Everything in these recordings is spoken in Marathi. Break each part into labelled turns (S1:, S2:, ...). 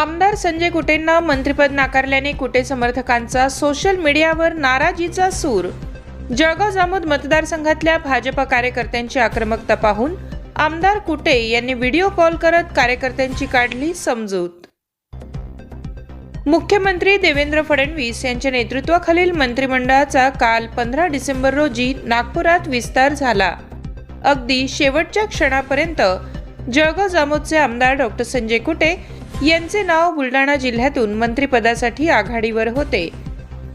S1: आमदार संजय कुटेंना मंत्रिपद नाकारल्याने कुटे समर्थकांचा सोशल मीडियावर नाराजीचा सूर. जळगाव जामोद मतदारसंघातल्या भाजप कार्यकर्त्यांची आक्रमकता पाहून आमदार कुटे यांनी व्हिडिओ कॉल करत कार्यकर्त्यांची काढली समजूत. मुख्यमंत्री देवेंद्र फडणवीस यांच्या नेतृत्वाखालील मंत्रिमंडळाचा काल पंधरा डिसेंबर रोजी नागपुरात विस्तार झाला. अगदी शेवटच्या क्षणापर्यंत जळगाव जामोदचे आमदार डॉक्टर संजय कुटे यांचे नाव बुलढाणा जिल्ह्यातून मंत्रिपदासाठी आघाडीवर होते.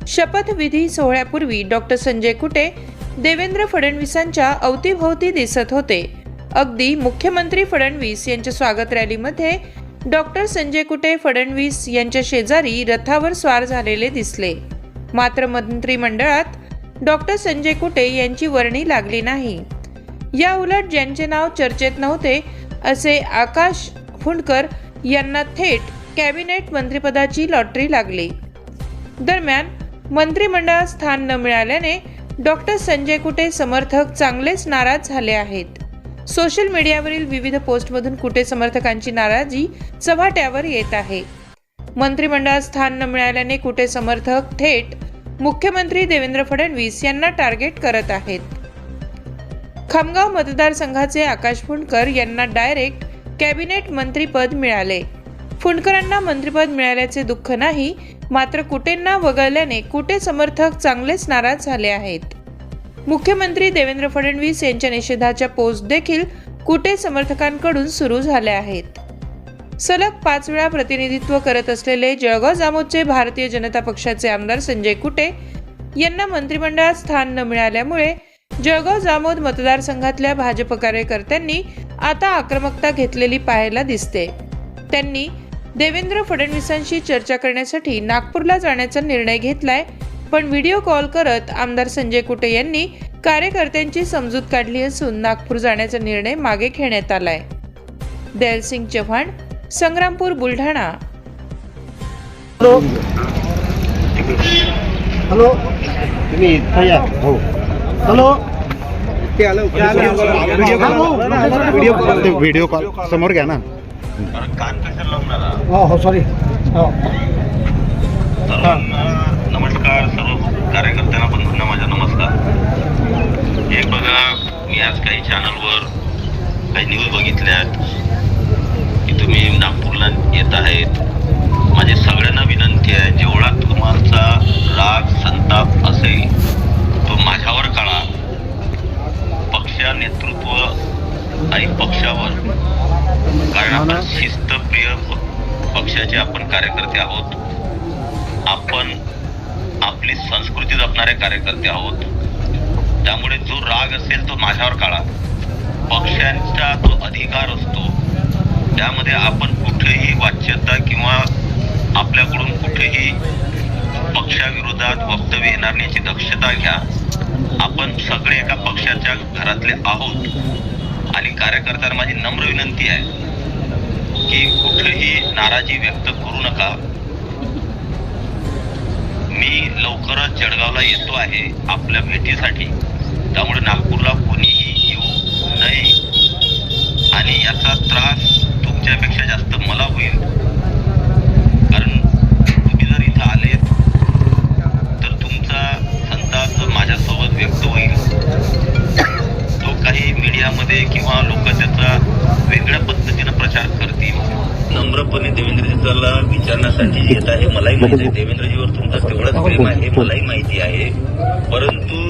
S1: शपथविधी सोहळ्यापूर्वी डॉक्टर संजय कुटे देवेंद्र फडणवीसांच्या अवतीभोवती दिसत होते. अगदी मुख्यमंत्री फडणवीस यांच्या स्वागत रॅलीमध्ये डॉक्टर संजय कुटे फडणवीस यांच्या शेजारी रथावर स्वार झालेले दिसले. मात्र मंत्रिमंडळात डॉक्टर संजय कुटे यांची वर्णी लागली नाही. या उलट ज्यांचे नाव चर्चेत नव्हते असे आकाश फुंडकर यांना थेट कॅबिनेट मंत्रिपदाची लॉटरी लागली. दरम्यान मंत्रिमंडळात स्थान न मिळाल्याने डॉक्टर संजय कुटे समर्थक चांगलेच नाराज झाले आहेत. सोशल मीडियावरील विविध पोस्टमधून कुटे समर्थकांची नाराजी चव्हाट्यावर येत आहे. मंत्रिमंडळात स्थान न मिळाल्याने कुटे समर्थक थेट मुख्यमंत्री देवेंद्र फडणवीस यांना टार्गेट करत आहेत. खामगाव मतदारसंघाचे आकाश फुंडकर यांना डायरेक्ट कॅबिनेट मंत्रीपद मिळाले. फुंडकरांना मंत्रिपद मिळाल्याचे दुःख नाही मात्र कुटेंना वगळल्याने कुटे समर्थक चांगलेच नाराज झाले आहेत. मुख्यमंत्री देवेंद्र फडणवीस यांच्या निषेधाच्या पोस्ट देखील कुटे समर्थकांकडून सुरू झाल्या आहेत. सलग पाच वेळा प्रतिनिधित्व करत असलेले जळगाव जामोदचे भारतीय जनता पक्षाचे आमदार संजय कुटे यांना मंत्रिमंडळात स्थान न मिळाल्यामुळे जळगाव जामोद मतदारसंघातल्या भाजप कार्यकर्त्यांनी आता आक्रमकता घेतलेली पाहायला दिसते. त्यांनी देवेंद्र फडणवीसांशी चर्चा करण्यासाठी नागपूरला जाण्याचा निर्णय घेतलाय पण व्हिडिओ कॉल करत आमदार संजय कुटे यांनी कार्यकर्त्यांची समजूत काढली असून नागपूर जाण्याचा निर्णय मागे घेण्यात आलाय. दयालसिंग चव्हाण संग्रामपूर बुलढाणा.
S2: हॅलो. तुम्ही इथं या. हो. हॅलो.
S3: व्हिडिओ कॉल ते व्हिडिओ कॉल समोर घ्या ना?
S2: हो हो सॉरी हो.
S4: सर्वांना नमस्कार सर्व कार्यकर्त्यांना बंधूंना माझा नमस्कार. हे बघा मी आज काही चॅनलवर काही न्यूज बघितल्यात की तुम्ही नागपूरला येत आहेत. माझी सगळ्यांना विनंती आहे जेवढा तुम्हाला राग संताप असेल तो माझ्यावर काढा पक्ष नेतृत्व आणि पक्षावर कारण आपण शिस्तप्रिय पक्षाचे आपण कार्यकर्ते आहोत. आपण आपली संस्कृती जपणारे कार्यकर्ते आहोत. त्यामुळे जो राग असेल तो माझ्यावर काढा. पक्षांचा तो अधिकार असतो त्यामध्ये आपण कुठेही वाच्यता किंवा आपल्याकडून कुठेही पक्षाविरोधात वक्तव्य येणार नाही याची दक्षता घ्या. आपण सगळे एका पक्षाच्या घरातले आहोत. आणि कार्यकर्त्यांना माझी नम्र विनंती आहे की कुठेही नाराजी व्यक्त करू नका. मी लवकरच जळगावला येतो आहे आपल्या भेटीसाठी. त्यामुळे नागपूरला कोणीही येऊ नये. आणि याचा त्रास तुमच्यापेक्षा जास्त मला होईल. कारण तुम्ही जर इथं आले तर तुमचा संताप माझ्यासोबत व्यक्त होईल. तो काही मीडियामध्ये किंवा विचारण्यासाठी येत आहे. मलाही माहिती आहे. देवेंद्रजीवर तुमचं तेवढंच प्रेम आहे मलाही माहिती आहे. परंतु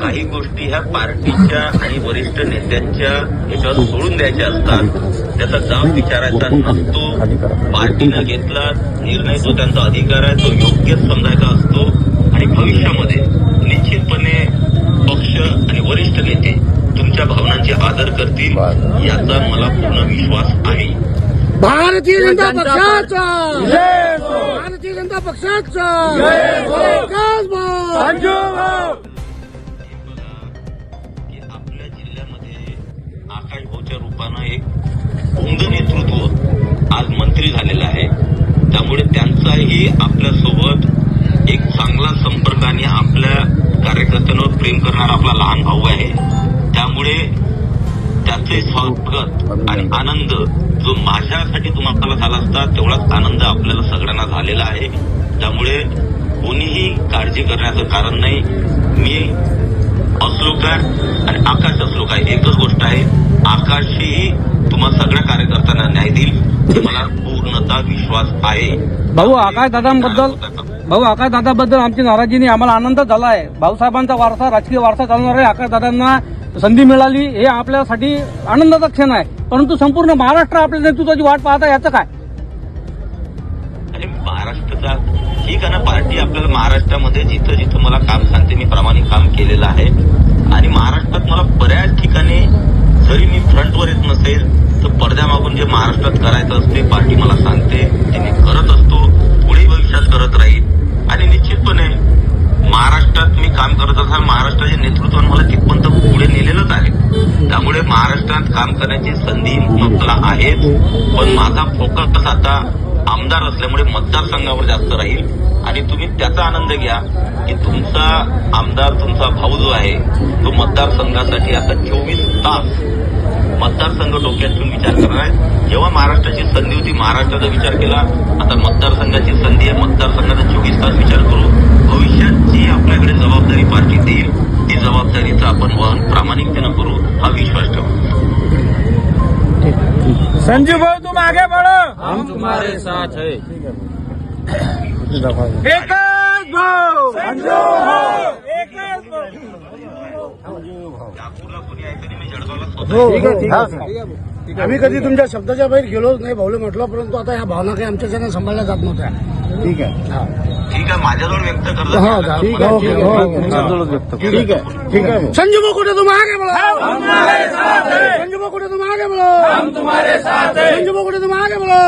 S4: काही गोष्टी ह्या पार्टीच्या आणि वरिष्ठ नेत्यांच्या याच्यावर सोडून द्यायच्या असतात. त्याचा जाब विचारायचा नसतो पार्टीनं घेतला निर्णय तो त्यांचा अधिकार आहे तो योग्यच समजायचा असतो. आणि भविष्यामध्ये निश्चितपणे पक्ष आणि वरिष्ठ नेते तुमच्या भावनांचे आदर करतील याचा मला पूर्ण विश्वास आहे.
S2: भारतीय जनता पक्षाचा. भारतीय जनता पक्षाचा. विकास भाऊ.
S4: की आपल्या जिल्ह्यामध्ये आकाश भाऊच्या रूपानं एक उमद नेतृत्व आज मंत्री झालेलं आहे. त्यामुळे त्यांचाही आपल्यासोबत एक चांगला संपर्क आणि आपल्या कार्यकर्त्यांवर प्रेम करणारा आपला लहान भाऊ आहे. त्यामुळे त्याचे स्वागत आणि आनंद. जो माझ्यासाठी तुम्हाला झाला असता तेवढाच आनंद आपल्याला सगळ्यांना झालेला आहे. त्यामुळे कोणीही काळजी करण्याचं कारण नाही. मी असलो काय आणि आकाश असलो काय एकच गोष्ट आहे आकाशही तुम्हा सगळ्या कार्यकर्त्यांना न्याय देईल. मला पूर्णतः विश्वास आहे.
S5: भाऊ आकाश दादांबद्दल भाऊ आकाश दादाबद्दल आमची नाराजीने आम्हाला आनंद झाला आहे. भाऊसाहेबांचा वारसा राजकीय वारसा चालणार आहे. आकाश दादांना संधी मिळाली हे आपल्यासाठी आनंदाचा क्षण आहे. परंतु संपूर्ण महाराष्ट्र आपल्या नेतृत्वाची वाट पाहत आहे याचं काय?
S4: अरे महाराष्ट्राचा ठीक आहे ना पार्टी आपल्याला महाराष्ट्रामध्ये जिथं जिथं मला काम सांगते मी प्रामाणिक काम केलेलं आहे. आणि महाराष्ट्रात मला बऱ्याच ठिकाणी जरी मी फ्रंटवर येत नसेल तर पडद्यामागून जे महाराष्ट्रात करायचं असते पार्टी मला सांगते ते मी करत असतो. पुढे भविष्यात करत राहील. आणि निश्चितपणे महाराष्ट्रात मी काम करत असाल महाराष्ट्राचे नेतृत्व मला तिथपर्यंत पुढे आहे. त्यामुळे महाराष्ट्रात काम करण्याची संधी आपल्याला आहेच. पण माझा फोकस आता आमदार असल्यामुळे मतदारसंघावर जास्त राहील. आणि तुम्ही त्याचा आनंद घ्या की तुमचा आमदार तुमचा भाऊ जो आहे तो मतदारसंघासाठी आता चोवीस तास मतदारसंघ डोक्यात ठेवून विचार करणार आहे. जेव्हा महाराष्ट्राची संधी होती महाराष्ट्राचा विचार केला आता मतदारसंघाची संधी आहे. मतदारसंघाचा चोवीस तास विचार करू भविष्यात जी आपल्याकडे जबाबदारी
S5: संजू भाऊ तुम आगे बढ़ो हम तुम्हारे साथ है। भाऊ. संजू भाऊ.
S4: तरी मी जळगावला स्वतः
S6: आम्ही कधी तुमच्या शब्दाच्या बाहेर गेलोच नाही भाऊले म्हटलं परंतु आता ह्या भावना काही आमच्याच्यानं सांभाळल्या जात नव्हत्या.
S2: ठीक आहे.
S4: ठीक आहे माझ्याजवळ व्यक्त
S6: हो,
S4: करतो
S6: ठीक आहे, ठीक आहे.
S2: ठीक आहे ठीक आहे.
S6: संजू कुठे तुम आगे बोलो. संजू कुठे तुम आगे बोलो. संजू कुठे तुम आगे बोलो.